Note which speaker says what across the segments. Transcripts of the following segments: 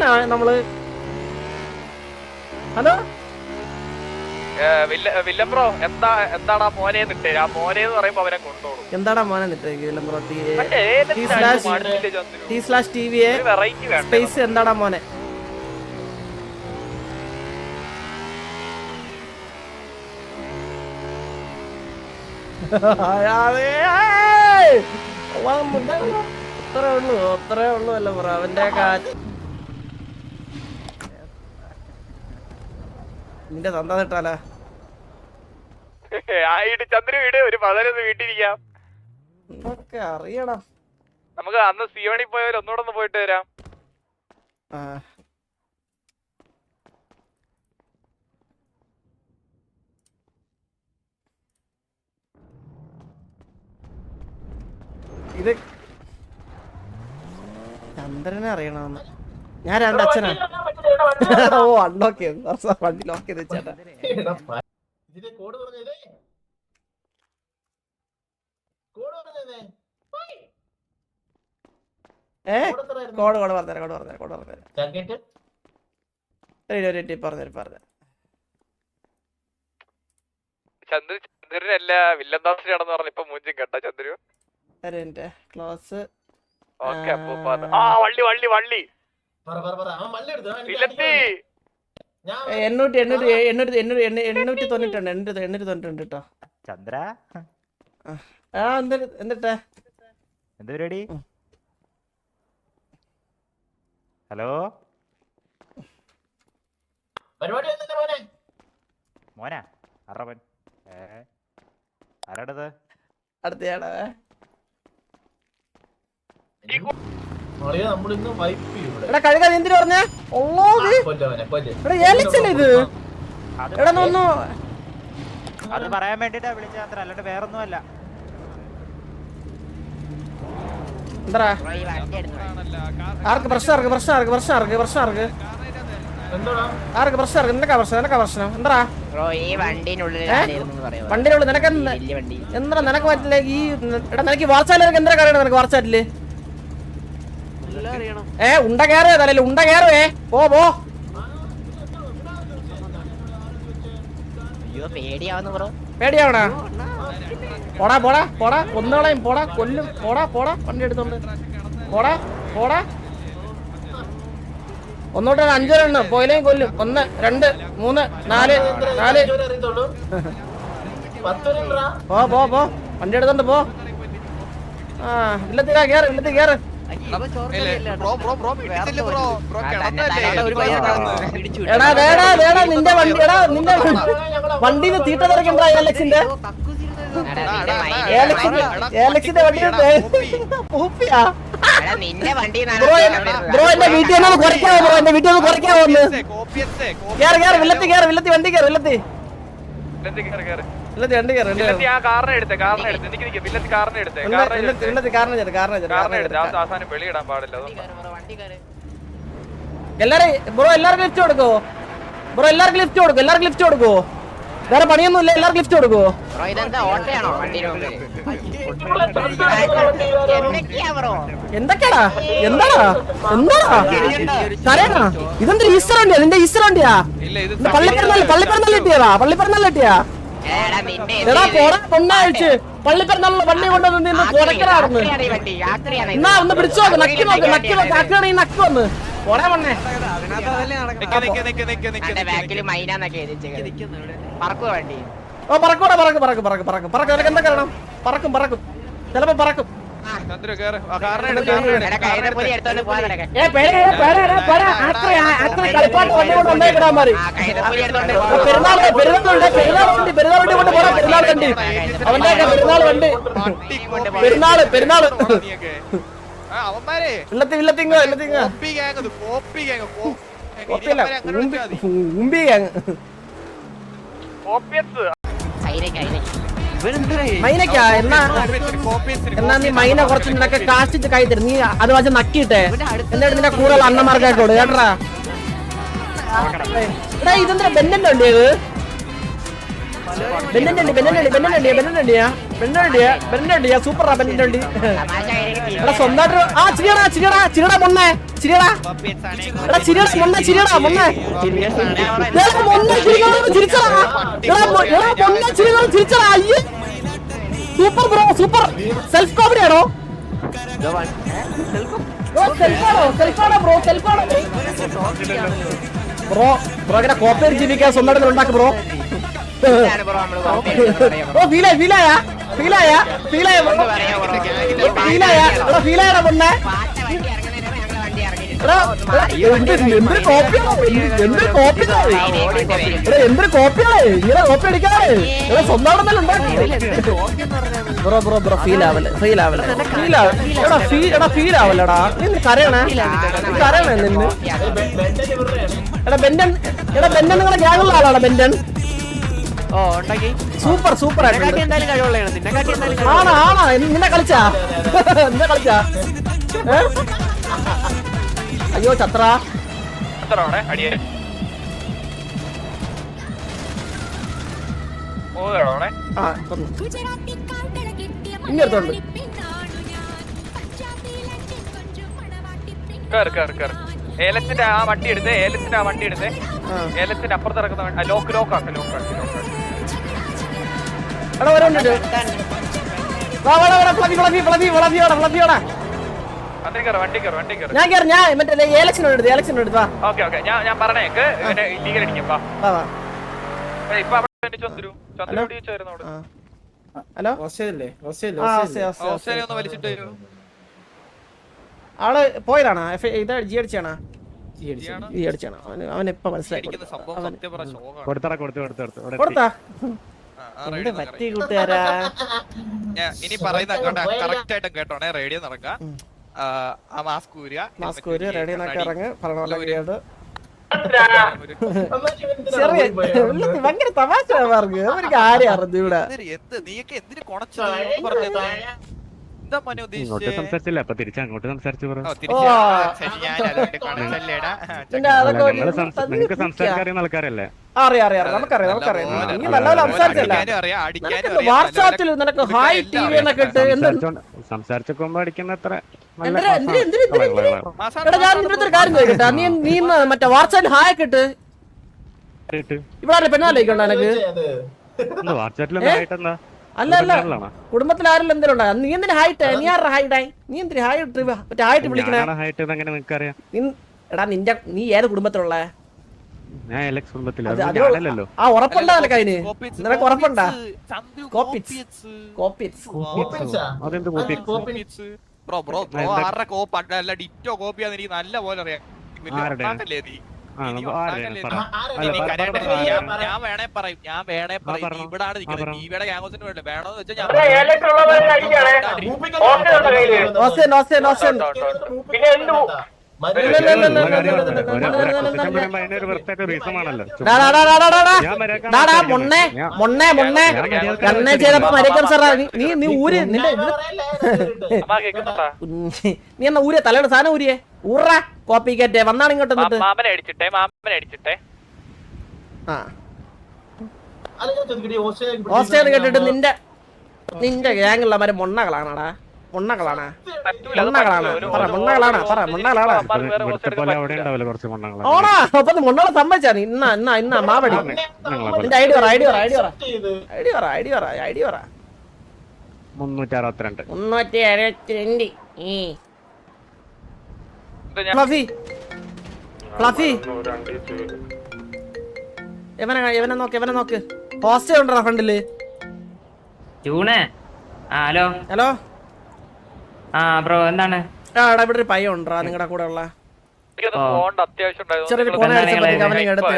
Speaker 1: എന്നാ നമ്മൾ. ഹലോ?
Speaker 2: എന്താ എന്താടാ മോനെ നിട്ടേ ആ മോനെ എന്ന് പറയുമ്പോ അവനെ കൊണ്ടോളും
Speaker 1: എന്താടാ മോനെ T slash T V space എന്താടാ മോനെ? അത്രേ ഉള്ളൂ അത്രേ ഉള്ളൂ അല്ല ബ്രോ അവന്റെ കാറ്റ് നിന്റെ തന്ത നിട്ടാലാ?
Speaker 2: ആയിട്ട് ചന്ദ്രു വീട് ഒരു പതിനൊന്ന് വീട്ടിരിക്കാം.
Speaker 1: അറിയണം.
Speaker 2: നമുക്ക് അന്ന് സിയോണി പോയവർ ഒന്നുകൂടെ ഒന്ന് പോയിട്ട് വരാം.
Speaker 1: ഇത് ചന്ദ്രനെ അറിയണമെന്ന്. ഞാൻ രണ്ട് അച്ഛനാ. ഓ അൺലോക്ക് ചെയ്തു. വണ്ടി ലോക്ക് ചെയ്ത് ചേട്ടാ
Speaker 3: ഇതിന്റെ കോഡ് പറഞ്ഞതേ? കോഡ് പറഞ്ഞതേ?
Speaker 1: ഏ?
Speaker 3: കോഡ് കോഡ്
Speaker 1: കോട് കോഡ് പറഞ്ഞുതരാം കോഡ് പറഞ്ഞുതരാം പറഞ്ഞുതരാം. ഒരു ടിപ്പ് പറഞ്ഞുതരാം പറഞ്ഞു
Speaker 2: ചന്ദ്രു ചന്ദ്രനല്ല വില്ലന്താസിനാണെന്ന് പറഞ്ഞ ഇപ്പൊ മൂഞ്ചും കേട്ടോ ചന്ദ്രു.
Speaker 1: ഒരു മിനിറ്റ് ക്ലോസ്.
Speaker 2: ഓക്കെ വള്ളി വള്ളി വള്ളി. വില്ലത്തി.
Speaker 1: എണ്ണൂറ്റി എണ്ണൂറ്റി എണ്ണൂറ്റി എണ്ണൂറ്റി എണ്ണൂറ്റി തൊണ്ണൂറ്റുണ്ട് എണ്ണൂറ്റി എണ്ണൂറ്റി തൊണ്ണൂറ്റുണ്ട് കേട്ടോ
Speaker 4: ചന്ദ്ര?
Speaker 1: ആ എന്താ എന്നിട്ടാ
Speaker 4: എന്താ പരിപാടി. ഹലോ?
Speaker 3: പരിപാടി മോനാ?
Speaker 4: അറവൻ ഏ ആരാടത്?
Speaker 1: അടുത്തയാടാ
Speaker 3: മോളിയെ നമ്മളിന്ന് വൈപ്പ് ഇവിടെ.
Speaker 1: എടാ എന്തിനു പറഞ്ഞേ? എടാ ഇത്. എടാ നോന്നു
Speaker 4: അത് പറയാൻ വേണ്ടിട്ടാ വിളിച്ച ചന്ദ്ര അല്ലാണ്ട് വേറൊന്നും അല്ല
Speaker 1: എന്താ ആർക്ക് പ്രശ്നം ആർക്ക് പ്രശ്നം ആർക്ക് പ്രശ്നം ആർക്ക് പ്രശ്നം ആർക്ക്?
Speaker 3: എന്തോടാ?
Speaker 1: ആർക്ക് പ്രശ്നം ആർക്ക്? എന്തൊക്കെ പ്രശ്നം എന്തൊക്കെ പ്രശ്നം. എന്താ
Speaker 5: ഈ വണ്ടിനുള്ളിൽ
Speaker 1: നിനക്ക് എന്ത്?
Speaker 5: വലിയ വണ്ടി.
Speaker 1: എന്താ നിനക്ക് പറ്റില്ല ഈ എടാ നിനക്ക് വാർച്ചാലിനൊക്കെ എന്താ കാര്യം നിനക്ക് വാർച്ചാറ്റിൽ ഏ ഉണ്ട കയറുവേ തലയിൽ ഉണ്ട കയറുവേ പോ പോ. പേടിയാവണ? പോടാ പോടാ പോടാ കൊന്നോളയും പോടാ കൊല്ലും. പോടാ പോടാ വണ്ടി എടുത്തോണ്ട്. പോടാ പോടാ. ഒന്നോട്ട് അഞ്ചെണ്ണം പോയിലേയും കൊല്ലും. ഒന്ന് രണ്ട് മൂന്ന് നാല് നാല്.
Speaker 3: വരെ
Speaker 1: പോ പോ പോ. വണ്ടി എടുത്തോണ്ട് പോ. ആ ഇല്ലത്തി കേറ് ഇല്ലത്തി കേറ്. എടാ ദേടാ ദേടാ നിന്റെ വണ്ടി എടാ നിന്റെ വണ്ടിന്ന് തീട്ട തെറിക്കണ്ടാ അലക്സിന്റെ ഏലക്സിന്റെ ഏലക്സിന്റെ വണ്ടി പൂപ്പിയാ.
Speaker 5: എടാ, നിന്റെ വണ്ടി
Speaker 1: ബ്രോ ബ്രോ എന്റെ വീട്ടിൽ നിന്ന് കുറയ്ക്കാവോ ബ്രോ? എന്റെ വീട്ടിൽ നിന്ന് കുറയ്ക്കാവോ ഒന്ന്? കേറ് കേറ് വില്ലത്തി കേറ്. വില്ലത്തി വണ്ടി കേറ് വില്ലത്തി.
Speaker 2: ആ കാറിനെ എടുത്തേ കാറിനെ എടുത്തേ. നിക്ക് നിക്ക് കാറിനെ എടുത്തേ. കാറിനെ കാറിനെ എടുത്തേ. അവസാനം വെളിയിടാൻ പാടില്ല
Speaker 1: എല്ലാരും ബ്രോ എല്ലാവർക്കും ലിഫ്റ്റ് കൊടുക്കോ? ബ്രോ എല്ലാവർക്കും ലിഫ്റ്റ് കൊടുക്കോ? എല്ലാവർക്കും ലിഫ്റ്റ് കൊടുക്കോ? വേറെ പണിയൊന്നും ഇല്ല എല്ലാവർക്കും ലിഫ്റ്റ് കൊടുക്കോ? എന്തൊക്കെയാടാ? എന്താടാ? എന്താടാ? കരയാ ഇതെന്താ ഈസ്റ്റർ വണ്ടിയാ? നിന്റെ ഈസ്റ്റർ വണ്ടിയാ? ഇത് പള്ളിപ്പറന്നല്ലേ പള്ളിപ്പെരുന്നാൾ കിട്ടിയതാ? പള്ളിപ്പെരുന്നാൾ കിട്ടിയാ
Speaker 5: എടാ
Speaker 1: പോടാ പൊണ്ണാഴ്ച പള്ളിപ്പെരുന്നാളിന് വണ്ടി കൊണ്ടുവന്ന് നിന്ന്
Speaker 5: യാത്രയാണ്
Speaker 1: എന്നാ ഒന്ന് പിടിച്ചു നോക്ക് നക്കി നോക്ക് നക്കി നോക്ക് ആക്കുകയാണെങ്കിൽ നക്കി വന്ന്. പോടാ പൊണ്ണേ ഓ പറക്കൂടാ പറക്ക് പറക്ക് പറക്ക് പറക്ക്. പറക്ക് നിനക്ക് എന്താ കാരണം? പറക്കും പറക്കും. ചിലപ്പോ പറക്കും.
Speaker 2: ചന്ദ്രു കേറ്.
Speaker 1: പെരുന്നാൾ പെരുന്നാൾ.
Speaker 2: അവന്മാരെ.
Speaker 1: ഉമ്പി ഗ്യാങ് മൈനക്കാ എന്നാ എന്നാ നീ മൈന കുറച്ച് നിനക്ക് കാശിച്ച് കൈ തരും നീ അത് വെച്ച് നക്കിയിട്ടെ. എന്നിട്ട് നിന്റെ കൂടുതൽ അണ്ണന്മാർക്കൊക്കെ കൊടു കേട്ടാ എടാ ഇതെന്താ ബെന്നന്റെ വണ്ടി ഇത്? ബെന്നന്റെ വണ്ടി ബെന്നന്റെ വണ്ടി ബെന്നന്റെ വണ്ടിയാ? ബെന്നന്റെ വണ്ടിയാ? ബെന്നന്റെ വണ്ടിയാ ബെന്നന്റെ വണ്ടിയാ? സൂപ്പറാ ബെന്നന്റെ
Speaker 5: കഴിഞ്ഞെങ്കിൽ
Speaker 1: എടാ സ്വന്തമായിട്ട് ആ ചിരിയടാ ചിരിയടാ ചിരിയടാ മൊണ്ണേ ചിരിയടാ. എടാ ചിരിയടാ മൊണ്ണേ ചിരിയടാ മൊണ്ണേ എടാ മൊണ്ണേ ചിരിച്ചടാ. എടാ മൊണ്ണേ ചിരിക്കണം ചിരിച്ചടാ. അയ്യേ. Super bro super. Self comedy ആണോ? ബ്രോ സെൽഫാണോ സെൽഫാണോ ബ്രോ? സെൽഫാണോ ബ്രോ ബ്രോ ഇങ്ങനെ കോപ്പേർ ജീവിക്കാൻ സ്വന്തമായിട്ട് ഉണ്ടാക്കും ബ്രോ. ഓ ഫീലായി ഫീലായ? ഫീലായ എന്തൊരു കോപ്പി എടാ bro bro bro feel feel എടാ ഫീൽ എടാ ഫീൽ ആവല്ലടാ കരയണേ? എടാ എടാ ഗ്യാങ്ങുള്ള ബെൻഡൻ
Speaker 4: ഓ ഉണ്ടാക്കി
Speaker 1: സൂപ്പർ സൂപ്പർ
Speaker 4: എന്തായാലും
Speaker 1: നിന്നെ കളിച്ചാ? നിന്നെ കളിച്ചാ? അയ്യോ ചത്ര ഇങ്ങടുത്തോണ്ട്.
Speaker 2: ഏലത്തിന്റെ ആ വണ്ടി എടുത്തേ ഏലത്തിന്റെ ആ വണ്ടി എടുത്ത്. ഏലത്തിന്റെ അപ്പുറത്ത് ഇറക്കുന്ന ലോക്ക് ലോക്ക് ആക്കാം ലോക്ക് ആക്കാം
Speaker 1: എടാ വരണ്ട് വാ വാടാ വാടാ പ്ലബി പ്ലബി പ്ലബി പ്ലബി വാടാ പ്ലബി വാടാ ഞാൻ കേറി ഞാൻ മറ്റേ ഏലക്ഷനോട് എടുത്ത് ഏലക്ഷനോട് എടുത്ത് വാ.
Speaker 2: ഓക്കേ ഓക്കേ ഞാൻ ഞാൻ പറഞ്ഞേക്ക് ഇല്ലീഗൽ അടിക്കാം വാ.
Speaker 1: വാ വാ.
Speaker 2: ഇപ്പൊ അവിടെ ചന്ദ്രു ചന്ദ്രു എവിടെ വെച്ചായിരുന്നു അവിടെ?
Speaker 1: ഹലോ? ആൾ പോയതാണോ? ഇത് ജി അടിച്ചാണോ? ജി അടിച്ചാണോ? അവൻ എപ്പോ മനസ്സിലായി.
Speaker 6: കൊടുത്താ?
Speaker 2: ഇനി പറയുന്ന ആയിട്ട് കേട്ടോണേ റേഡിയോ നടക്ക. ആ
Speaker 1: ഭയങ്കര തമാശ പറഞ്ഞു അവർക്ക് ആരെയാ അറിഞ്ഞൂടാ
Speaker 2: എന്ത് നീയൊക്കെ എന്തിനു കൊണച്ചു എന്താ മോനെ
Speaker 6: ഇങ്ങോട്ട് സംസാരിച്ചില്ല? അപ്പൊ തിരിച്ച് അങ്ങോട്ട് സംസാരിച്ചു നിങ്ങൾക്ക് സംസാരിക്കാൻ അറിയുന്ന ആൾക്കാരല്ലേ?
Speaker 1: അറിയാം അറിയാം. നമുക്കറിയാം നമുക്കറിയാം. നീ നിനക്ക് കാര്യം ചോദിക്കട്ടെ. നീ മറ്റേ വാട്സാപ്പിൽ ഹായ് ഒക്കെ ഇട്ട്? ഇവിടെ പെണ്ണാലോചിക്കണ്ട എനിക്ക്
Speaker 6: വാട്സാപ്പിൽ
Speaker 1: അല്ല അല്ല കുടുംബത്തിൽ ആരെല്ലാം എന്തെങ്കിലും ഉണ്ടാ? നീ എന്തിനാ ഹൈറ്റ് നീ ആരുടെ ഹൈറ്റായി നീ എന്തിനാ ഹൈറ്റ് മറ്റേ
Speaker 6: ഹൈറ്റ്
Speaker 1: വിളിക്കണേ? എടാ നിന്റെ നീ ഏത് കുടുംബത്തിലുള്ള? ആ ഉറപ്പുണ്ടാ അതിന്? നിനക്ക് ഉറപ്പുണ്ടാ? കോപ്പിറ്റ്സ്
Speaker 2: കോപ്പിറ്റ്സ്
Speaker 1: കോപ്പിറ്റ്സ്
Speaker 2: ബ്രോ ബ്രോ ബ്രോ ആരുടെ കോപ്പ് അല്ല ഡിറ്റോ കോപ്പിയാന്ന് എനിക്ക് നല്ല പോലെ അറിയാം. ഞാൻ വേണേ പറയും ഞാൻ വേണേ പറയും
Speaker 6: ഇവിടെ
Speaker 2: ഇവിടെ ഗ്യാങ്ങോസിന് വേണ്ടി വേണമെന്ന് വെച്ചാൽ ഞാൻ
Speaker 1: മൊണ്ണേ മൊണ്ണേ കണ്ണേ ചെയ്തപ്പോ മരക്കം സാറാ നീ നീ ഊര് നിന്റെ നീ എന്നാ ഊരെ തലയുടെ സാധനം ഊരിയേ ഊറാ കോപ്പി കേറ്റേ വന്നാണ് ഇങ്ങോട്ട്
Speaker 2: മാമനെ അടിച്ചിട്ടേ മാമനെ അടിച്ചിട്ടേ.
Speaker 1: ആ. ഹോസ്റ്റൽ കേട്ടിട്ട് നിന്റെ നിന്റെ ഗ്യാങ്ങുള്ളമാര് മൊണ്ണകളാണടാ. മൊണ്ണകളാണ്. മൊണ്ണകളാണ്. പറ മൊണ്ണകളാണ് പറ മൊണ്ണകളാണ്. ഓണാ അപ്പൊ മൊണ്ണകളെ സമ്മതിച്ചാണ് ഇന്ന ഇന്ന ഇന്ന മാവടി നിന്റെ ഐഡി പറ ഐഡി പറ ഐഡി വരാ ഐഡി വരാ ഐഡി വരാ ഐഡി വരാ
Speaker 6: 362 അറുപത്തിരണ്ട്.
Speaker 1: ഈ ഫ്ലഫി. ഫ്ലഫി. എവനെ എവനെ നോക്ക് എവനെ നോക്ക്. പോസ്റ്റ് ഉണ്ടോ ഫ്രണ്ടിൽ.
Speaker 7: ജൂണേ? ആ ഹലോ.
Speaker 1: ഹലോ?
Speaker 7: ആ ബ്രോ എന്താണ്?
Speaker 1: ആ എടാ ഇവിടെ ഒരു പയ്യ ഉണ്ടോ നിങ്ങളുടെ കൂടെ ഉള്ള. ചെറിയൊരു
Speaker 2: ഫോൺ
Speaker 1: എടുത്ത്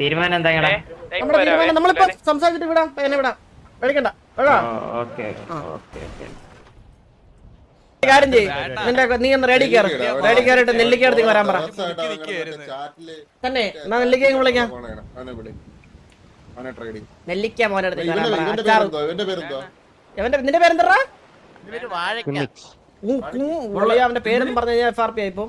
Speaker 7: തീരുമാനം എന്താ
Speaker 1: നമ്മളിപ്പോ സംസാരിച്ചിട്ട് വിടാം എന്നെ വിടാം. വെളിക്കണ്ട വെടാ.
Speaker 7: Okay okay okay.
Speaker 1: കാര്യം ചെയ്യും. നിന്റെ നീ ഒന്ന് റെഡി കയറി. റെഡി കയറിയിട്ട് നെല്ലിക്ക അടുത്തേക്ക് വരാൻ പറ. തന്നെ എന്നാ നെല്ലിക്ക വിളിക്കാം. നെല്ലിക്ക മോനെ എവന്റെ നിന്റെ പേരെന്തറാ അവന്റെ പേരെന്ന് പറഞ്ഞു കഴിഞ്ഞാൽ എഫ് ആർ പി ആയിപ്പോ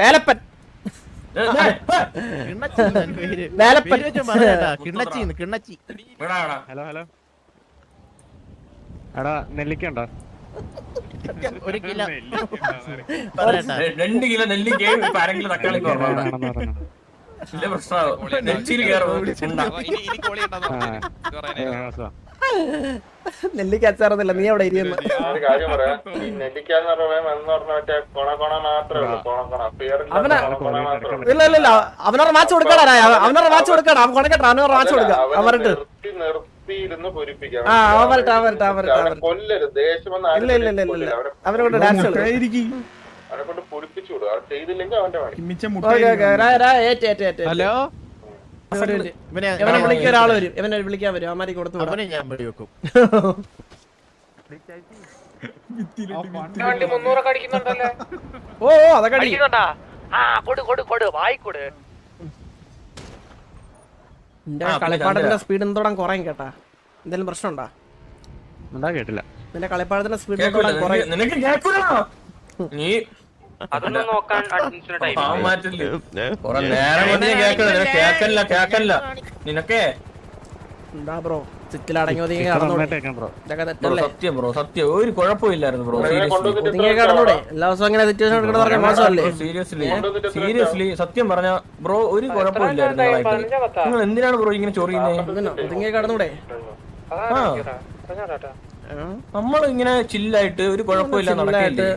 Speaker 1: വേലപ്പൻ.
Speaker 6: ഹലോ ഹലോ എടാ നെല്ലിക്ക ഉണ്ടോ
Speaker 4: ഒരു കിലോ
Speaker 8: രണ്ട് കിലോ നെല്ലിക്കയും തക്കാളി
Speaker 1: നെല്ലിക്ക അച്ചാറൊന്നുമില്ല നീ അവിടെ ഇരിക്കുന്നു ഇല്ല ഇല്ല ഇല്ല അവനോട് മാച്ച് കൊടുക്കടാ അവനോട് മാച്ച് കൊടുക്കടാ അവൻ കൊണക്കട്ടെ അവനൊരു മാച്ച് കൊടുക്കാം അവൻ
Speaker 3: അവനെ
Speaker 1: വരട്ടെ
Speaker 3: നിർത്തി നിർത്തി ഇരുന്ന് പൊരിപ്പിക്കാം കൊല്ലരുത് ദേഷ്യം
Speaker 1: ഇല്ല ഇല്ല ഇല്ല ഇല്ല ഇല്ല. അവനെ കൊണ്ട് ഡാൻസ്
Speaker 3: അവനെ കൊണ്ട് പൊരിപ്പിച്ചു വിടുക അത് ചെയ്തില്ലെങ്കിൽ അവന്റെ പണി.
Speaker 4: ഹലോ?
Speaker 1: ഇവനെ വിളിക്കാൻ ഒരാൾ വരും. ഇവനെ വിളിക്കാൻ വരും. അവന്മാരി കൊടുത്തു വിടാം.
Speaker 4: അവനെ ഞാൻ
Speaker 1: ഓ ഓ അതൊക്കെ അടി. നിന്റെ കളിപ്പാടത്തിന്റെ സ്പീഡ് എന്തോടാൻ കുറയും കേട്ടാ. എന്തെങ്കിലും പ്രശ്നമുണ്ടാ?
Speaker 6: ഉണ്ടാ കേട്ടില്ല.
Speaker 1: നിന്റെ കളിപ്പാടത്തിന്റെ സ്പീഡ് എന്തോടാൻ കുറയും.
Speaker 8: നിനക്ക് നീ
Speaker 7: അതൊന്നും നോക്കാൻ അഡ്മിഷന് ടൈം
Speaker 8: പാവം നേരം കൊണ്ട് കേക്കല്ല കേക്കല്ല നിനക്കെ?
Speaker 1: എന്താ ബ്രോ? ഒതുങ്ങി
Speaker 8: സത്യം ബ്രോ സത്യം. ഒരു കുഴപ്പമില്ലായിരുന്നു ബ്രോ
Speaker 1: ഒതുങ്ങി കടന്നൂടെ? എല്ലാ ദിവസവും അങ്ങനെ സിറ്റുവേഷൻ എടുക്കണം പറഞ്ഞ മോശമല്ലേ?
Speaker 8: സീരിയസ്ലി സീരിയസ്ലി സത്യം പറഞ്ഞ ബ്രോ ഒരു കുഴപ്പമില്ലായിരുന്നു നിങ്ങൾ എന്തിനാണ് ബ്രോ ഇങ്ങനെ ചോറിയുന്നേ?
Speaker 1: ഒതുങ്ങി കടന്നൂടെ?
Speaker 8: ആ. നമ്മൾ ഇങ്ങനെ ചില്ലായിട്ട് ഒരു കുഴപ്പമില്ല നടക്കില്ലേ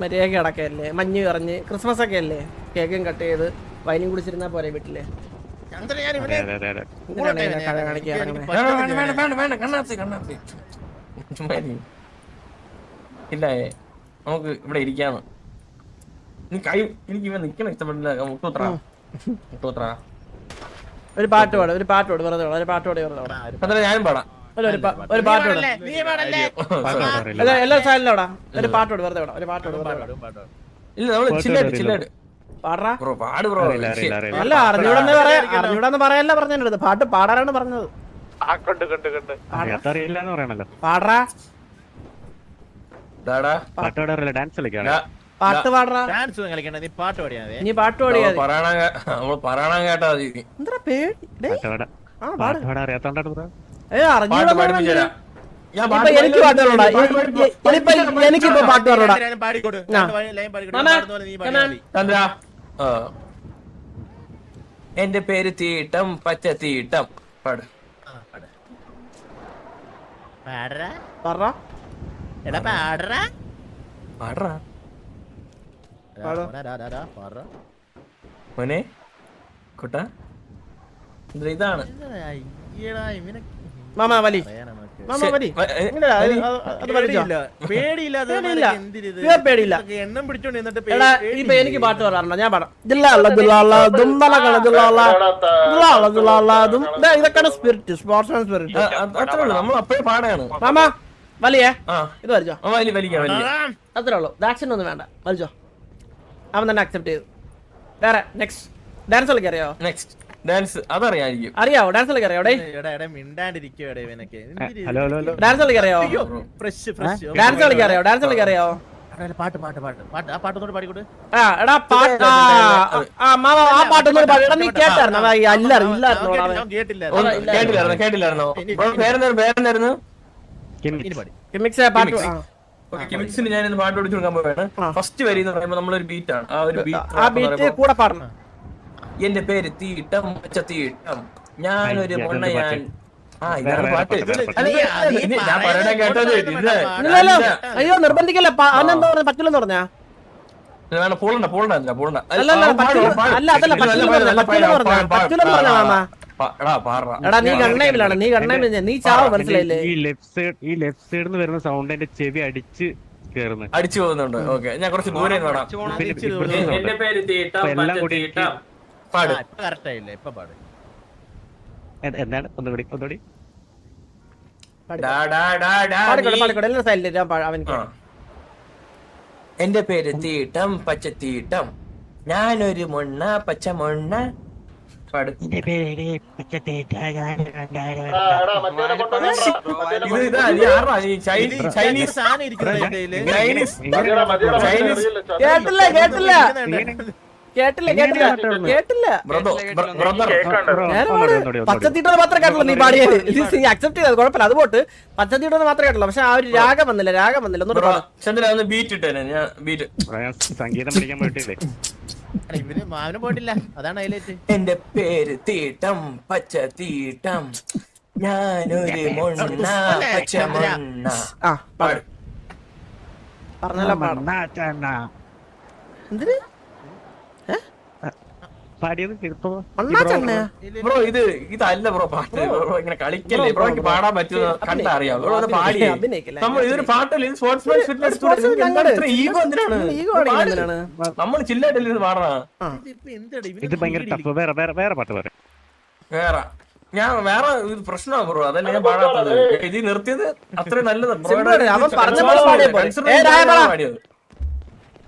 Speaker 1: മര്യാദ കിടക്കല്ലേ മഞ്ഞ് കറഞ്ഞ് ക്രിസ്മസ് ഒക്കെ അല്ലേ? കേക്കും കട്ട് ചെയ്ത് വൈനും കുടിച്ചിരുന്നാ പോരെ
Speaker 8: വീട്ടിൽ? ഇല്ല നമുക്ക് ഇവിടെ ഇരിക്കാന്ന്. നീ കൈ എനിക്ക് ഇവ നിക്കണ ഇഷ്ടപ്പെട്ടില്ല. മുട്ടൂത്ര മുട്ടൂത്ര
Speaker 1: ഒരു പാട്ട് പാടും ഒരു പാട്ട് പാട് വെറുതെ പാട്, ഒരു പാട്ട് പാടി വെറുതെ
Speaker 8: ഞാനും പാടാം.
Speaker 1: ഒരു പാ- ഒരു പാട്ട് പാട്
Speaker 6: പാട്ട് പാടാറില്ല
Speaker 1: അല്ല എല്ലാ സൈഡിലോടാ ഒരു വെറുതെ വിടാം ഒരു പാട്ട് വെറുതെ പാടാം.
Speaker 8: ഇല്ല നമ്മൾ ചില്ലായിട്ട് ചില്ലായിട്ട്.
Speaker 1: പാടാ.
Speaker 8: ബ്രോ പാട് ബ്രോ.
Speaker 6: അറിയില്ല അറിയില്ല അറിയില്ല.
Speaker 1: അല്ല അറിഞ്ഞൂടെന്ന് പറയാ അറിഞ്ഞൂടെന്ന് പറയല്ല പറഞ്ഞത് പാട്ട് പാടാനാണ് പറഞ്ഞത്.
Speaker 6: അറിയാത്ത അറിയില്ല എന്ന് പറയണല്ലോ.
Speaker 1: പാടാ.
Speaker 8: ഡാടാ
Speaker 6: പാട്ട് പാടാറില്ല ഡാൻസ് കളിക്കാണ്.
Speaker 1: പാട്ട് പാടാ.
Speaker 4: ഡാൻസ് കളിക്കണ്ട നീ പാട്ട് പാടിയാ മതി.
Speaker 1: ഇനി പാട്ട് പാടിയാ മതി.
Speaker 8: പറയണ കേ- നമ്മൾ പറയണ കേട്ടാ മതി
Speaker 1: എന്താ പേടി? ഡേയ്,
Speaker 6: പാട്ട് പാടാ.
Speaker 1: ആ പാട്.
Speaker 6: പാട്ട് അറിയാത്തോണ്ടാണ് ബ്രോ.
Speaker 1: എനിക്ക് പാട്ട് എനിക്കിപ്പോ പാട്ട്
Speaker 8: പറഞ്ഞോടാ. എന്റെ പേര് തീട്ടം പച്ച തീട്ടം. പാട്. മോനെ കുട്ട. ഇതാണ്.
Speaker 4: അയ്യടാ ഇവനെ
Speaker 1: മാമാ വലി മാമാ വലി
Speaker 4: പേടിയില്ല. എണ്ണം പിടിച്ചോണ്ട്
Speaker 1: ഇപ്പൊ എനിക്ക് പാട്ട് പാടാറുണ്ടോ ഞാൻ പാടാം ഇതൊക്കെയാണ് സ്പിരിറ്റ് സ്പോർട്സ്മാൻ
Speaker 8: ആ,
Speaker 1: സ്പിരിറ്റ്
Speaker 8: അത്രേ ഉള്ളൂ നമ്മൾ അപ്പോഴേ പാടാണ്
Speaker 1: മാമാ വലിയേ
Speaker 8: ആ
Speaker 1: ഇത് വലിച്ചോ അത്രേ ഉള്ളൂ ആക്ഷൻ ഒന്നും വേണ്ട വലിച്ചോ അവൻ തന്നെ അക്സെപ്റ്റ് ചെയ്തു വേറെ നെക്സ്റ്റ് ഡാൻസ് കളിക്കറിയോ
Speaker 8: നെക്സ്റ്റ് ഡാൻസ് അതറിയായിരിക്കും.
Speaker 1: അറിയാവോ? ഡാൻസ് കളിക്കാൻ അറിയാവോ? ഡേ
Speaker 4: എടാ എടാ മിണ്ടാണ്ടിരിക്കോ എടാ ഇവനൊക്കെ
Speaker 6: ഹലോ ഹലോ ഹലോ.
Speaker 1: ഡാൻസ് കളിക്കാൻ അറിയാവോ?
Speaker 4: Fresh fresh.
Speaker 1: ഡാൻസ് കളിക്കാൻ അറിയാവോ? ഡാൻസ് കളിക്കാൻ അറിയാവോ?
Speaker 4: പാട്ട് പാട്ട് പാട്ട്. പാട്ട് ആ പാടിക്കോട്ട്
Speaker 1: ആ എടാ പാട്ട് ആ ആ, ആ പാട്ടൊന്നും പാടി. എടാ നീ കേട്ടായിരുന്നു? അല്ല ഇല്ലായിരുന്നു? അവൻ.
Speaker 4: ഞാൻ
Speaker 8: കേട്ടില്ലായിരുന്നോ. കേട്ടില്ലായിരുന്നോ? പേരെന്തായിരുന്നു പേരെന്തായിരുന്നു
Speaker 1: പാട്ട്
Speaker 8: Remix. കിമിക്സിന് ഞാൻ പാട്ട് പഠിച്ചു കൊടുക്കാൻ പോവാണ്. ഫസ്റ്റ് വരി എന്ന് പറയുമ്പോൾ നമ്മളൊരു ബീറ്റ് ആണ്. ആ ഒരു
Speaker 1: ആ ബീറ്റ്
Speaker 8: ബീറ്റ്
Speaker 1: കൂടെ പാടണം.
Speaker 8: എന്റെ പേര് തീട്ടം ഒച്ച തീട്ടം. ഞാനൊരു മൊണ്ണ ഞാൻ
Speaker 1: അയ്യോ നിർബന്ധിക്കല്ലേ? അവനെന്താ പറഞ്ഞ പറ്റില്ലെന്ന് പറഞ്ഞാ?
Speaker 8: പൂളണ്ട പൂളണ്ട എന്തിനാ പൂളണ്ട.
Speaker 1: അല്ല, അല്ല, അല്ല, അതല്ല, പറ്റില്ലെന്ന് പറഞ്ഞ, പറ്റില്ലെന്ന് പറഞ്ഞ, പറ്റില്ലെന്ന്
Speaker 8: എടാ
Speaker 1: നീ നീ നീ ചാവ് മനസ്സിലായില്ലേ?
Speaker 6: ഈ ലെഫ്റ്റ് സൈഡ് ഈ ലെഫ്റ്റ് സൈഡിൽ നിന്ന് വരുന്ന സൗണ്ട് എന്റെ ചെവി അടിച്ച് കേറുന്നു.
Speaker 8: അടിച്ചു പോകുന്നുണ്ട്. ഓക്കെ ഞാൻ കുറച്ച് ദൂരെ. എന്റെ പേര് തീട്ടം
Speaker 6: എന്താണ് ഒന്നുകൂടി ഒന്നുകൂടി
Speaker 8: എന്റെ പേര് തീട്ടം പച്ച തീട്ടം ഞാനൊരു മുണ്ണ പച്ച മൊണ്ണ. ഇത് ചൈനീസ് ചൈനീസ്.
Speaker 1: കേട്ടില്ല കേട്ടില്ല കേട്ടില്ല കേട്ടില്ല. കേട്ടില്ല. പച്ചത്തീട്ടത് മാത്രമേ കേട്ടുള്ളൂ നീ പാടിയത് നീ അക്സെപ്റ്റ് ചെയ്തത് കുഴപ്പമില്ല. അത് പോട്ട്. പച്ചത്തീട്ടത് മാത്രമേ കേട്ടുള്ളൂ പക്ഷെ ആ ഒരു രാഗം വന്നില്ല രാഗം വന്നില്ല. ഒന്നുകൂടെ
Speaker 8: ബീറ്റ് ഇട്ടേനെ ഞാൻ ബീറ്റ്
Speaker 6: സംഗീതം പഠിക്കാൻ പോയിട്ടില്ലേ?
Speaker 9: ഇവന് മാവന് പോയിട്ടില്ല. അതാണ് ഹൈലൈറ്റ്
Speaker 8: എന്റെ പേര് തീട്ടം പച്ച തീട്ടം. ഞാനൊരു മൊണ്ണ പച്ച മൊണ്ണ.
Speaker 1: പറഞ്ഞല്ലോ പാടാം. എന്തിന്?
Speaker 8: ബ്രോ ഇത് ഇതല്ല ബ്രോ പാട്ട്. ബ്രോ ഇങ്ങനെ കളിക്കല്ലേ ബ്രോയ്ക്ക് പാടാൻ പറ്റുന്ന കണ്ടറിയാം ബ്രോ അത് പാടി. നമ്മൾ ഇതൊരു പാട്ടല്ലേ സ്പോർട്സ് ഫിറ്റ്നസ്. ഈഗോ എന്തിനാണ്? നമ്മൾ ചില്ലായിട്ടല്ലേ ഇത് പാടണ
Speaker 6: ഇത് ഭയങ്കര ടഫ് വേറെ വേറെ വേറെ പാട്ട് പറയാം.
Speaker 8: വേറെ. ഞാൻ വേറെ പ്രശ്നമാണ് ബ്രോ. അതല്ല ഞാൻ പാടാത്തത്. ഇത് നിർത്തിയത് അത്രയും നല്ലത്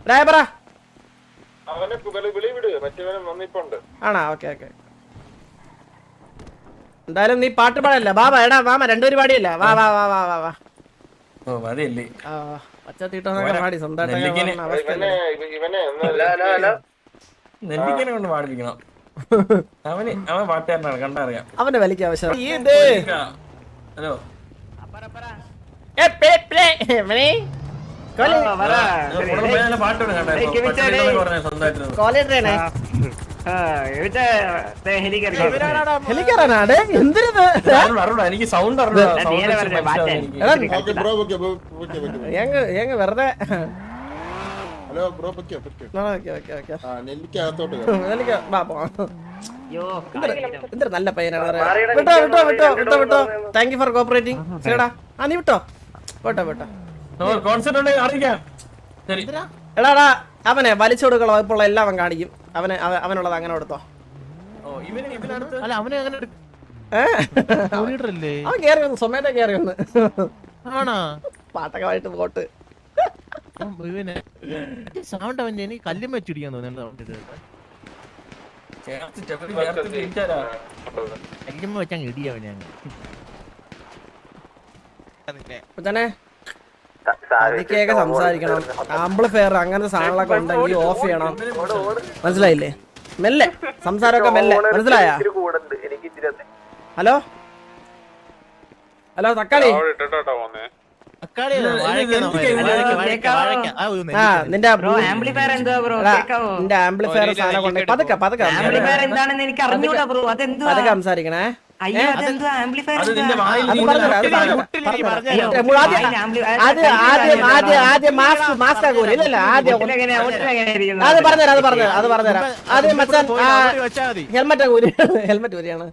Speaker 1: ഡ്രൈവറാ
Speaker 3: അവനെ വിളി വിട് മറ്റേവനെ വന്നിപ്പുണ്ട്.
Speaker 1: ആണോ ഓക്കെ ഓക്കെ. എന്തായാലും നീ പാട്ട് പാടല്ല? വാ വാ എടാ വാമ രണ്ടുപേരും പാടിയല്ല? വാ വാ വാ വാ വാ. വാ
Speaker 8: ഓ മതിയല്ലേ
Speaker 1: ആ, പച്ച തീട്ടൊക്കെ പാടി അവസ്ഥ
Speaker 3: ഇവനെ
Speaker 8: നെല്ലിക്കനെ കൊണ്ട് പാടിപ്പിക്കണം. അവന് അവൻ പാട്ടുകാരനാണ് കണ്ടറിയാം.
Speaker 1: അവന്റെ വലിക്ക് ആവശ്യം.
Speaker 8: ഹലോ. എനിക്ക് സൗണ്ട്
Speaker 5: പാട്ട്.
Speaker 1: ഞങ്ങ വെറുതെ.
Speaker 3: ഹലോ ബ്രോ
Speaker 1: എന്തൊരു നല്ല പയ്യനാണ്. വിട്ടോ വിട്ടോ വിട്ടോ വിട്ടോ വിട്ടോ. താങ്ക് യു ഫോർ കോപ്പറേറ്റിംഗ് ശരിടാ ആ നീ വിട്ടോ. വിട്ടോ വിട്ടോ
Speaker 8: കോൺസെപ്റ്റ് ഉണ്ടെങ്കിൽ അറിയിക്കാം. ശരി.
Speaker 1: എടാ എടാ അവനെ വലിച്ചു കൊടുക്കള വകുപ്പുള്ള എല്ലാം അവൻ കാണിക്കും. അവന് അവ- അവനുള്ളത് അങ്ങനെ കൊടുത്തോ. അവൻ കേറി വന്നു കേറി വന്ന്. പാട്ടൊക്കെ ആയിട്ട് പോട്ട്.
Speaker 9: ഇവനെ. സൗണ്ട് അവൻ എനിക്ക് കല്ലും വെച്ചിടിക്കാൻ തോന്നുന്നു. സൗണ്ട് ഇത്?
Speaker 8: ചേർത്ത് ചെപ്പി ചേർത്ത് തിരിച്ചാലാ.
Speaker 9: കല്ലുമ്മ വെച്ചാൽ ഇടി
Speaker 1: അതിക്കേക്ക് സംസാരിക്കണം. ആംപ്ലിഫയർ അങ്ങനത്തെ സാധനങ്ങളൊക്കെ ഉണ്ടെങ്കിൽ ഓഫ് ചെയ്യണം. മനസ്സിലായില്ലേ? മെല്ലെ. സംസാരമൊക്കെ മെല്ലെ. മനസ്സിലായ? ഹലോ? ഹലോ തക്കാളി. നിന്റെ നിന്റെ ആംപ്ലിഫയർ സാധനം പതുക്കെ പതുക്കെ
Speaker 5: ആംപ്ലിഫയർ എന്താണെന്ന് എനിക്ക് അറിഞ്ഞൂടാ ബ്രോ അതെന്തുവാ?
Speaker 1: പതുക്കെ സംസാരിക്കണേ.
Speaker 5: അയ്യോ ആംപ്ലിഫയർ
Speaker 8: അത് നിന്റെ വായിൽ
Speaker 1: അത്
Speaker 8: നീ
Speaker 1: പറഞ്ഞുതരാം, അത്
Speaker 9: മുട്ടിൽ
Speaker 1: മുള ആദ്യം ആദ്യം ആദ്യം ആദ്യം ആദ്യം മാസ്ക് മാസ്ക് ആകൂല ഇല്ലല്ല ആദ്യം അത് പറഞ്ഞുതരാം അത് പറഞ്ഞുതരാം അത് പറഞ്ഞുതരാം. ആദ്യം മച്ചാൻ
Speaker 9: പോയി അവിടെ വെച്ചാ മതി.
Speaker 1: ഹെൽമെറ്റ് ഊരി ഹെൽമെറ്റ് ഊരിയാണ്.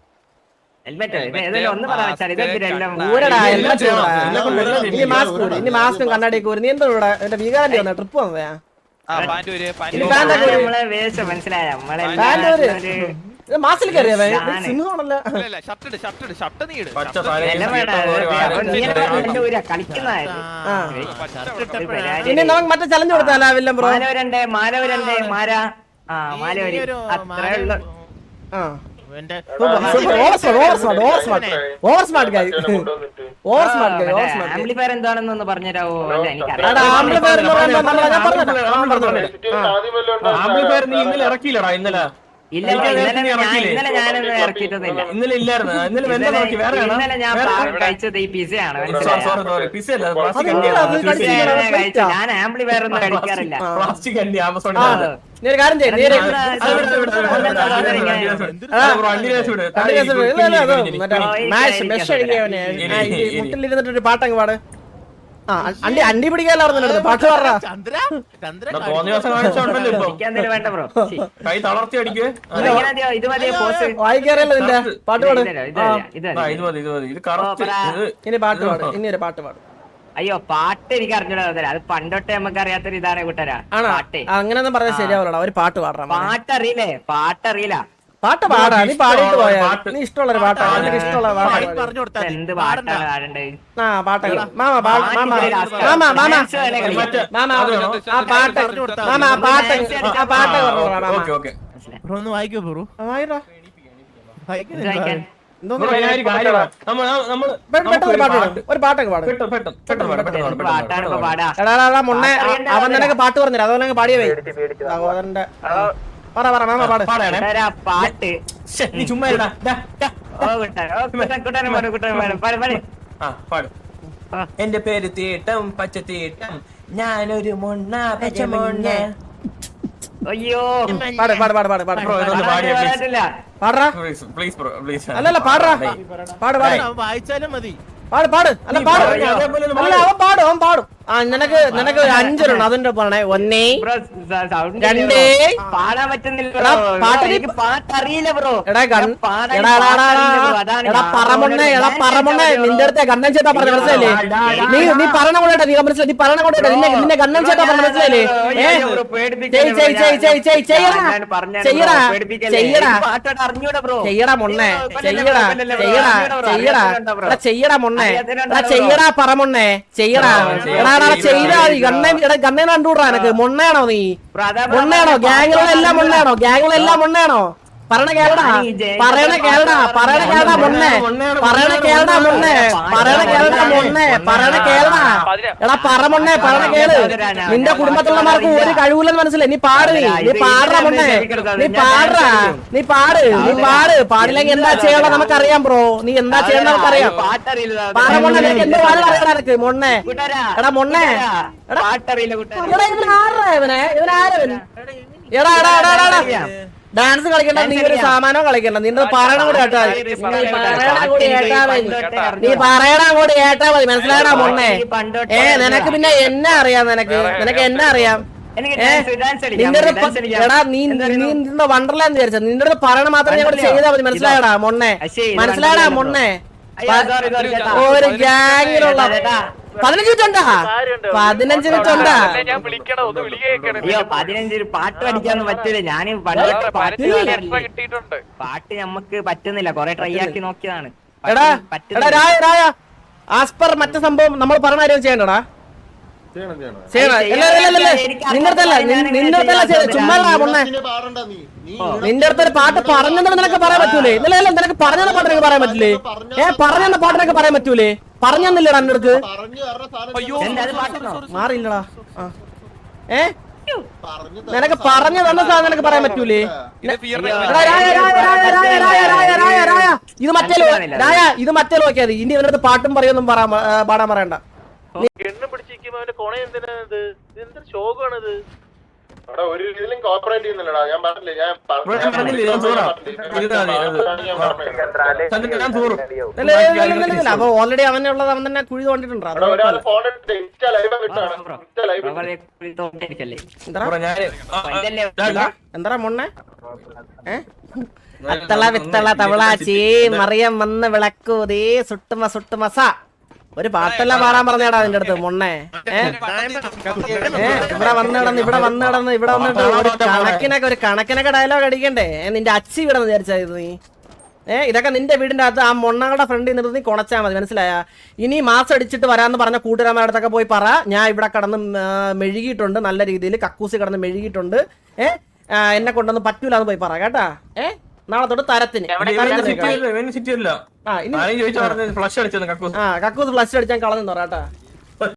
Speaker 5: ഏതെങ്കിലും ഒന്ന് വെച്ചാൽ ഇതെല്ലാം
Speaker 1: ഊരടാ. ഹെൽമെറ്റ്
Speaker 8: എല്ലാം
Speaker 1: ഊരടാ ഇനി മാസ്ക് ഊരി ഇനി മാസ്കും കണ്ണാടിയൊക്കെ ഊരി. നീ എന്താ ഇവിടെ എന്റെ വീകാരന്റെ വന്ന? ട്രിപ്പ് വന്നതാ
Speaker 2: ആ പാന്റ് ഒരു പാന്റ്
Speaker 1: ഇത് പാന്റ് ഒക്കെ
Speaker 5: നമ്മളെ വേഷം മനസ്സിലായ? നമ്മളെ
Speaker 1: പാന്റ് ഊരി. മാസിൽ കയറിയവേ. സിംഹമാണല്ലോ
Speaker 2: ഇല്ല ഷർട്ട് ഇട് ഷർട്ട് ഇട് ഷർട്ട് നീ ഇട്
Speaker 8: പച്ച
Speaker 2: shirt
Speaker 8: സാരി.
Speaker 2: നീ ഇട്.
Speaker 5: കളിക്കുന്നതായിരുന്നു
Speaker 1: ആ
Speaker 2: പച്ച
Speaker 5: ഒരു പരാതി.
Speaker 1: ഇനി നമുക്ക് മറ്റേ ചലഞ്ച് കൊടുത്താലോ വില്ലം ബ്രോ
Speaker 5: മാലവരണ്ടേ മാലവരണ്ടേ മാര ആ മാലവരി അത്രേ ഉള്ളു
Speaker 1: ആ
Speaker 5: ആംപ്ലിഫയർ എന്താണെന്നൊന്ന് പറഞ്ഞുതരാവോ അല്ല എനിക്കറിയാം
Speaker 1: ആംപ്ലിഫയർ
Speaker 8: നീ ഇന്നലെ ഇറക്കിയില്ലടാ ഇന്നലെ
Speaker 5: ഇന്നലെ ഞാനൊന്നും ഇറക്കിയിട്ടൊന്നുമില്ല
Speaker 8: ഇന്നലെ ഇല്ലായിരുന്നു ഇന്നലെ വെന്ത
Speaker 5: ഇന്നലെ
Speaker 8: നോക്കി വേറെ
Speaker 5: ഇന്നലെ ഞാൻ കഴിച്ചത് ഈ
Speaker 8: പിസയാണ് അല്ല
Speaker 5: ഞാൻ ആംപ്ലിഫയർ ഒന്നും കഴിക്കാറില്ല
Speaker 8: പ്ലാസ്റ്റിക് അണ്ടി ആമസോണിൽ
Speaker 1: ആ നീ ഒരു കാര്യം ചെയ്യ് മുട്ടിലിരുന്നിട്ട് ഒരു പാട്ടങ്ങ് പാട് അണ്ടി അണ്ടി പിടിക്കാല്ലായിരുന്നു പാട്ട് വായിക്കാറിയല്ലോ നിന്റെ. പാട്ട് പാട്. ഇനി പാട്ട് പാട്. ഇനി ഒരു പാട്ട് പാട്.
Speaker 5: അയ്യോ പാട്ട് എനിക്ക് അറിഞ്ഞൂടാ അത് പണ്ടൊട്ടേ നമുക്ക് അറിയാത്തൊരു ഇതാണ് കൂട്ടരാ.
Speaker 1: അങ്ങനെ
Speaker 5: പാട്ട്.
Speaker 1: അങ്ങനെയൊന്നും പറഞ്ഞാൽ ശരിയാവില്ലടാ ഒരു പാട്ട് പാടാം
Speaker 5: പാട്ടറിയില്ലേ? പാട്ടറിയില്ല.
Speaker 1: പാട്ട് പാടാ നീ പാടിയിട്ട് പോയാ നീ ഇഷ്ടമുള്ള പാട്ടാണ് പാട്ടാ നിനക്ക് ഇഷ്ടമുള്ള പാട്ട്.
Speaker 5: എന്ത്. പാട്ടാണ് പാടണ്ടേ.
Speaker 1: ആ പാട്ടൊക്കെ. മാമ പാ- മാമ. മാമ? ആ പാട്ട് മാമ ആ പാട്ട് ആ പാട്ട്
Speaker 8: ഓക്കെ ഓക്കെ
Speaker 9: ബ്രോ ഒന്ന് വായിക്കോ ബ്രോ.
Speaker 1: വായിടാ.
Speaker 5: വായിക്കാൻ.
Speaker 8: പറയാം.
Speaker 1: പെട്ടെന്ന് ഒരു പാട്ട് പാട്. ഒരു പാട്ടൊക്കെ പാട്.
Speaker 5: പാട്ടാണ് ഇപ്പൊ
Speaker 8: പാടാ.
Speaker 1: എടാ എടാ, എടാ മുന്നേ അവൻ നിനക്ക് പാട്ട് പറഞ്ഞില്ല. അതുപോലെ പാടിയേ. സഹോദരന്റെ പറ പറ മാമ പാട്.
Speaker 5: പാട്ട്.
Speaker 8: നീ ചുമ്മാ ഇരുടാ. എന്റെ പേര് തീട്ടം പച്ച തീട്ടം. ഞാനൊരു മുണ്ണ പച്ച മൊണ്ണ.
Speaker 5: അയ്യോ.
Speaker 1: പാട് പാട് പാട് പാട് പാട്. പാടറാ
Speaker 8: പ്ലീസ് പ്ലീസ്
Speaker 1: അല്ലല്ല പാടറാ പാട് പാട്.
Speaker 9: വായിച്ചാലും മതി.
Speaker 1: പാട് പാട്. അല്ല പാട്. അല്ല അവൻ പാടും അവൻ പാടും. ആ നിനക്ക് നിനക്ക് ഒരു അഞ്ചെണ്ണം അതിന്റെ പറഞ്ഞേ? ഒന്നേ രണ്ടേ.
Speaker 5: പാടാൻ പറ്റുന്നില്ല
Speaker 1: പാട്ട്
Speaker 5: പാട്ടറിയില്ല ബ്രോ.
Speaker 1: എടാ എടാ പറമണ്ണേ എടാ പറമണ്ണേ നിന്റെ അടുത്ത് കണ്ണൻ ചേട്ടാ പറഞ്ഞ മനസ്സിലല്ലേ നീ നീ പറഞ്ഞ കൊണ്ടേട്ടാ നീ മനസ്സിലായി നീ പറഞ്ഞ കൊണ്ടേട്ടാ നിന്നെ നിന്നെ കണ്ണൻ ചേട്ടാ പറഞ്ഞ മനസ്സിലല്ലേ ചെയ്യടാ മൊണ്ണേ ചെയ്യടാ ചെയ്യടാ ചെയ്യടാ ചെയ്യടാ മൊണ്ണേ ചെയ്യടാ പറമൊണ്ണേ ചെയ്യടാ എടാ എടാ ചെയ്താ മതി. ഗണ്ണൻ എടാ ഗണ്ണനെ കണ്ടുകൂടാ എനക്ക് മൊണ്ണയാണോ നീ? മുണ്ണയാണോ. ഗ്യാങ്ങുകളെല്ലാം മൊണ്ണയാണോ? ഗ്യാങ്ങുകളെല്ലാം മൊണ്ണയാണോ? എടാ പറ നിന്റെ കുടുംബത്തിലുള്ളവർക്ക് ഒരു കഴിവില്ലെന്ന് മനസ്സിലായി. നീ പാട് നീ. പാടാ മുന്നേ. നീ പാടറാ നീ പാട്. നീ പാട്. പാടില്ലെങ്കിൽ എന്താ ചെയ്യണം നമുക്കറിയാം ബ്രോ. നീ എന്താ ചെയ്യണം നമുക്കറിയാം. പറ മുന്നേ നിനക്ക് എന്ത് പാടുകൾ
Speaker 5: മുന്നേ?
Speaker 1: എടാ
Speaker 5: മുന്നേ.
Speaker 1: എടാ. ഇവനെ? ഇവനാരവൻ എടാ എടാ എടാ എടാ ഡാൻസ് കളിക്കണ്ട നീ ഒരു സാമാനോ കളിക്കണ്ട. നിന്റെ പറയണ കൂടി കേട്ടാ. നീ പറയണ കൂടി കേട്ടാ മതി. നീ പറയണ കൂടി കേട്ടാ മതി. മനസ്സിലായടാ മൊണ്ണേ ഏ നിനക്ക് പിന്നെ എന്നെ അറിയാം നിനക്ക്. നിനക്ക് എന്നെ അറിയാം. നിന്റെ. എടാ നീ നിന്റെ വണ്ടർലാന്ന് വിചാരിച്ച നിന്റെ അടുത്ത് പറയണ മാത്രം ഞങ്ങൾ
Speaker 5: ചെയ്താ
Speaker 1: ചെയ്താൽ മതി മനസ്സിലായടാ മൊണ്ണേ മനസ്സിലായടാ? മൊണ്ണേ. ഒരു ഗ്യാങ്ങിലുള്ള. പതിനഞ്ച് മിനിറ്റ് ഉണ്ടാ? പതിനഞ്ച് മിനിറ്റ് ഉണ്ടാ?
Speaker 2: ഞാൻ വിളിക്കണം? ഒന്ന് വിളിക്കേക്കണം
Speaker 5: അയ്യോ പതിനഞ്ച് പാട്ട് പഠിക്കാൻ പറ്റൂല. ഞാൻ പണ്ടൊക്കെ പാട്ട് പാട്ട് നമുക്ക് പറ്റുന്നില്ല. കൊറേ ട്രൈ ആക്കി നോക്കിയതാണ്.
Speaker 1: എടാ എടാ. രായ രായ. ആസ്പർ മറ്റേ സംഭവം നമ്മൾ പറഞ്ഞ കാര്യം ചെയ്യണ്ടടാ? നിന്റെ അടുത്തൊരു പാട്ട് പറഞ്ഞെന്നാണ് നിനക്ക് പറയാൻ പറ്റൂലേ ഇന്നലെ അല്ല നിനക്ക് പറഞ്ഞ പാട്ടിനൊക്കെ പറയാൻ പറ്റൂലേ ഏ പറഞ്ഞ പാട്ടിനൊക്കെ പറയാൻ പറ്റൂലേ പറഞ്ഞില്ല എന്റെ
Speaker 5: അടുക്ക്
Speaker 1: മാറിയില്ലടാ ഏ നിനക്ക് പറഞ്ഞു തന്ന സാധനം നിനക്ക് പറയാൻ പറ്റൂലേ
Speaker 2: ഇത്
Speaker 1: മറ്റേ രായ ഇത് മറ്റേ നോക്കിയാൽ ഇനി ഇവരുടെ പാട്ടും പറയൊന്നും പാടാൻ പറയണ്ട പറയാൻ കൊണ പാടാൻ ഇത്
Speaker 3: ഇത് ഒരു രീതിയിലും കോപ്പറേറ്റ് ചെയ്യുന്നില്ലടാ ഞാൻ പറഞ്ഞില്ലേ ഞാൻ
Speaker 8: ബ്രോ, ഞാൻ പറഞ്ഞില്ലേ, ഞാൻ സൂറാ. ഇരുന്നാ ഇത്. അത്.
Speaker 3: ഞാൻ പറഞ്ഞത്.
Speaker 8: ചന്ദ്രൻ, ഞാൻ സൂറും.
Speaker 1: ഇല്ല, ഇല്ല, ഇല്ല, ഇല്ല, ഇല്ല. അപ്പൊ ഓൾറെഡി അവനുള്ളത് അവൻ തന്നെ കുഴി തോണ്ടിട്ടുണ്ടോ
Speaker 3: അവിടെ ഒരാൾ ഫോൺ എടുത്ത് ഇൻസ്റ്റ ലൈവ് കിട്ടാണ് ഇൻസ്റ്റ ലൈവ്
Speaker 5: ബ്രോ, കൊറേ
Speaker 8: ബ്രോ, ഞാൻ ആ, ആ,
Speaker 5: ഇതല്ലേ
Speaker 8: ഡാ, ഡാ.
Speaker 1: എന്താ മൊണ്ണെ ഏ അത്തള വിത്തള തവളാച്ചി മറിയം വന്ന് വിളക്കൂതേ സുട്ടുമ സുട്ടുമസ ഒരു പാട്ടെല്ലാം പാടാൻ പറഞ്ഞാടാ നിന്റെ അടുത്ത് മൊണ്ണേ. ഇവിടെ വന്ന് കിടന്ന് ഇവിടെ വന്ന് കിടന്ന് ഇവിടെ വന്നിട്ട് ഒരു കണക്കിനൊക്കെ ഒരു കണക്കിനൊക്കെ ഡയലോഗ് അടിക്കണ്ടേ? നിന്റെ അച്ചി ഇവിടെ വിചാരിച്ചായിരുന്നു നീ. ഏ ഇതൊക്കെ നിന്റെ വീടിന്റെ അകത്ത് ആ മൊണ്ണകളുടെ ഫ്രണ്ടിൽ നിർത്തി നീ കുണച്ചാൽ മതി മനസ്സിലായ? ഇനി മാസം അടിച്ചിട്ട് വരാന്ന് പറഞ്ഞ കൂട്ടുകാരന്മാരുടെ അടുത്തൊക്കെ പോയി പറ. ഞാൻ ഇവിടെ കടന്ന് മെഴുകിയിട്ടുണ്ട് നല്ല രീതിയിൽ കക്കൂസി കടന്ന് മെഴുകിയിട്ടുണ്ട്. ഏ? എന്നെ കൊണ്ടൊന്നും പറ്റൂലെന്ന് പോയി പറ കേട്ടാ? ഏ? നാളെ തൊട്ട് തരത്തിന്. ആ
Speaker 8: കക്കൂസ്.
Speaker 1: ഫ്ലഷ് അടിച്ചാൽ കളഞ്ഞു പറയാട്ടാ